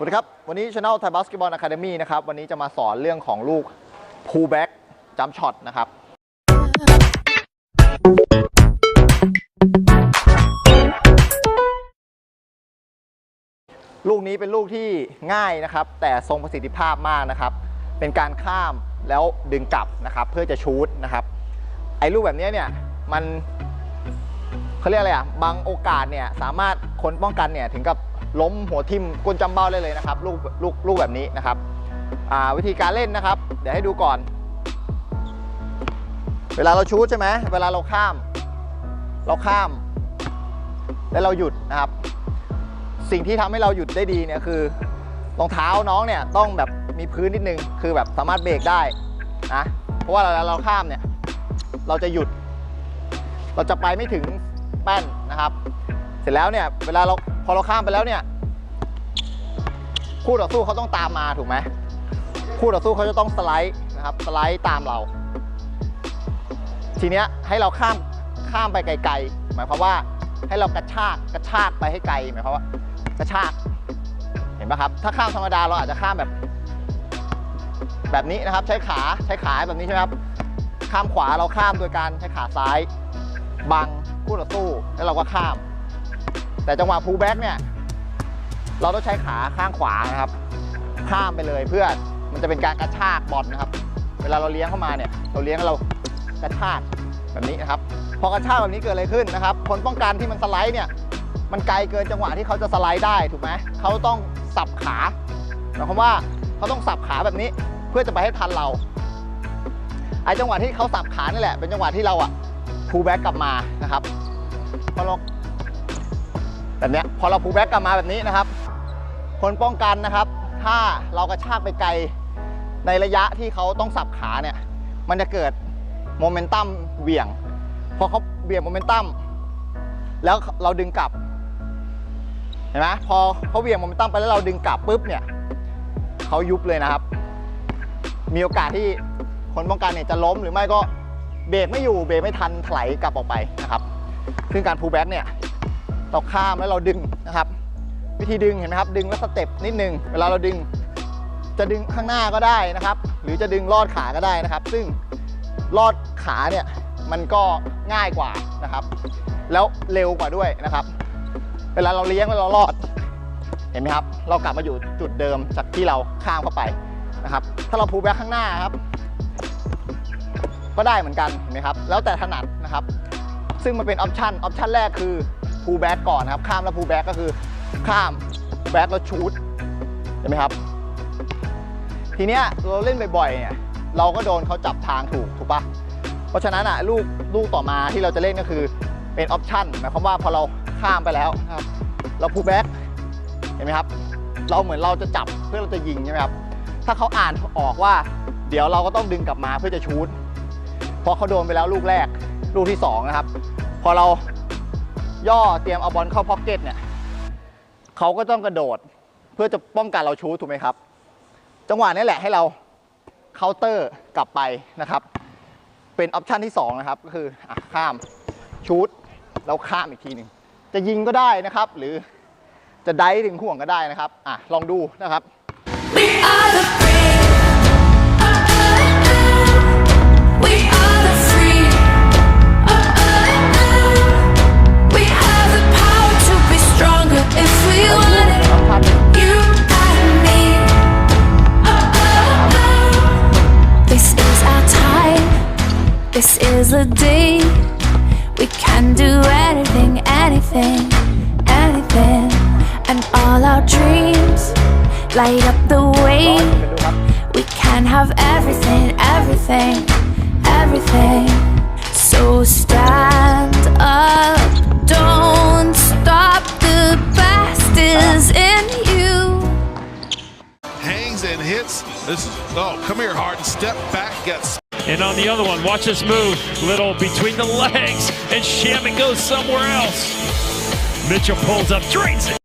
สวัสดีครับ วันนี้ Channel Thai Basketball Academy นะครับ วันนี้จะมาสอนเรื่องของลูก pull back jump shot นะครับ ลูกนี้เป็นลูกที่ง่ายนะครับ แต่ทรงประสิทธิภาพมากนะครับ เป็นการข้ามแล้วดึงกลับนะครับ เพื่อจะชูดนะครับ ไอ้ลูกแบบนี้เนี่ยมันเขาเรียกอะไรอะบางโอกาสเนี่ยสามารถคนป้องกันเนี่ยถึงกับ ล้มหัวทิ่มก้นจำเบ้าได้เลยนะครับลูกลูกลูกแบบนี้นะครับวิธีการเล่นนะครับ เดี๋ยวให้ดูก่อน เวลาเราชูดใช่ไหมเวลาเราข้าม เราข้าม แล้วเราหยุดนะครับ สิ่งที่ทำให้เราหยุดได้ดีเนี่ยคือรองเท้าน้องเนี่ยต้องแบบมีพื้นนิดนึงคือแบบสามารถเบรกได้นะเพราะว่าเราเราข้ามเนี่ย เราจะหยุด เราจะไปไม่ถึงแป้นนะครับ เสร็จแล้วเนี่ยเวลาเรา อเราข้ามไปแล้วเนี่ยคู่ต่อสู้เขาต้องตามมาถูกไหมคู่ต่อสู้เขาจะต้องสไลด์นะครับสไลด์ตามเรา ทีเนี้ยให้เราข้ามข้ามไปไกลๆ หมายความว่าให้เรากระชากกระชากไปให้ไกลหมายความว่ากระชากเห็นปะครับ ถ้าข้ามธรรมดาเราอาจจะข้ามแบบ แบบนี้นะครับใช้ขาใช้ขาแบบนี้ใช่ไหมครับข้ามขวาเราข้ามโดยการใช้ขาซ้ายบังคู่ต่อสู้แล้วเราก็ข้าม แต่จังหวะพูแบ็กเนี่ย เราต้องใช้ขาข้างขวานะครับ ข้ามไปเลยเพื่อมันจะเป็นการกระชากบอลนะครับ เวลาเราเลี้ยงเข้ามาเนี่ย เราเลี้ยงแล้วเรากระชากแบบนี้นะครับ พอกระชากแบบนี้เกิดอะไรขึ้นนะครับผลป้องกันที่มันสไลด์เนี่ย มันไกลเกินจังหวะที่เขาจะสไลด์ได้ถูกไหมเขาต้องสับขาหมายความว่าเขาต้องสับขาแบบนี้เพื่อจะไปให้ทันเราไอ้จังหวะที่เขาสับขานี่แหละ เป็นจังหวะที่เราอะพูแบ็กกลับมานะครับพอเรา แบบเนี้ยพอเราพูแบ็กกลับมาแบบนี้นะครับ คนป้องกันนะครับ ถ้าเรากระชากไปไกลในระยะที่เขาต้องสับขาเนี่ย มันจะเกิดโมเมนตัมเหวี่ยง พอเขาเบี่ยงโมเมนตัมแล้วเราดึงกลับ เห็นไหมพอเขาเหวี่ยงโมเมนตัมไปแล้วเราดึงกลับปุ๊บเนี่ยเขายุบเลยนะครับ มีโอกาสที่คนป้องกันเนี่ยจะล้มหรือไม่ก็เบรกไม่อยู่เบรกไม่ทันถลายกลับออกไปนะครับ ซึ่งการพูแบ็กเนี่ย เราข้ามแล้วเราดึงนะครับ วิธีดึงเห็นไหมครับ ดึงแล้วสเต็ปนิดนึงเวลาเราดึง จะดึงข้างหน้าก็ได้นะครับ หรือจะดึงลอดขาก็ได้นะครับ ซึ่งลอดขาเนี่ยมันก็ง่ายกว่านะครับ แล้วเร็วกว่าด้วยนะครับ เวลาเราเลี้ยงแล้วเราลอด เห็นไหมครับ เรากลับมาอยู่จุดเดิมจากที่เราข้ามเข้าไปนะครับ ถ้าเราพูแบ็คข้างหน้าครับ ก็ได้เหมือนกันเห็นไหมครับ แล้วแต่ถนัดนะครับ ซึ่งมันเป็นออปชันออปชันแรกคือ พูแบ็กก่อนครับ ข้ามแล้วพูแบ็กก็คือข้ามแบ็กแล้วชูดเห็นไหมครับ ทีเนี้ยเราเล่นบ่อยๆเนี่ยเราก็โดนเขาจับทางถูกถูกปะเพราะฉะนั้นอะลูกลูกต่อมาที่เราจะเล่นก็คือเป็นออปชันหมายความว่าพอเราข้ามไปแล้วนะครับ เราพูแบ็กเห็นไหมครับ เราเหมือนเราจะจับเพื่อเราจะยิงใช่ไหมครับถ้าเขาอ่านออกว่า เดี๋ยวเราก็ต้องดึงกลับมาเพื่อจะชูดพอเขาโดนไปแล้วลูกแรกลูกที่สองนะครับ พอเรา ย่อเตรียมเอาบอลเข้าพ็อกเก็ตเนี่ยเขาก็ต้องกระโดด เพื่อจะป้องกันเราชูถูกไหมครับ จังหวะนี้แหละให้เราเคาน์เตอร์กลับไปนะครับ เป็นออปชันที่2นะครับก็คืออะข้ามชูดแล้วข้ามอีกทีหนึ่งจะยิงก็ได้นะครับ หรือจะไดฟ์ถึงห่วงก็ได้นะครับอะลองดูนะครับ This is the day we can do anything, anything, anything. And all our dreams light up the way. We can have everything, everything, everything. So stand up, don't stop. The best is in you. Hangs and hits. This is, oh, come here, Harden. Step back, get. And on the other one, watch this move. Little between the legs, and Shaman goes somewhere else. Mitchell pulls up, drains it.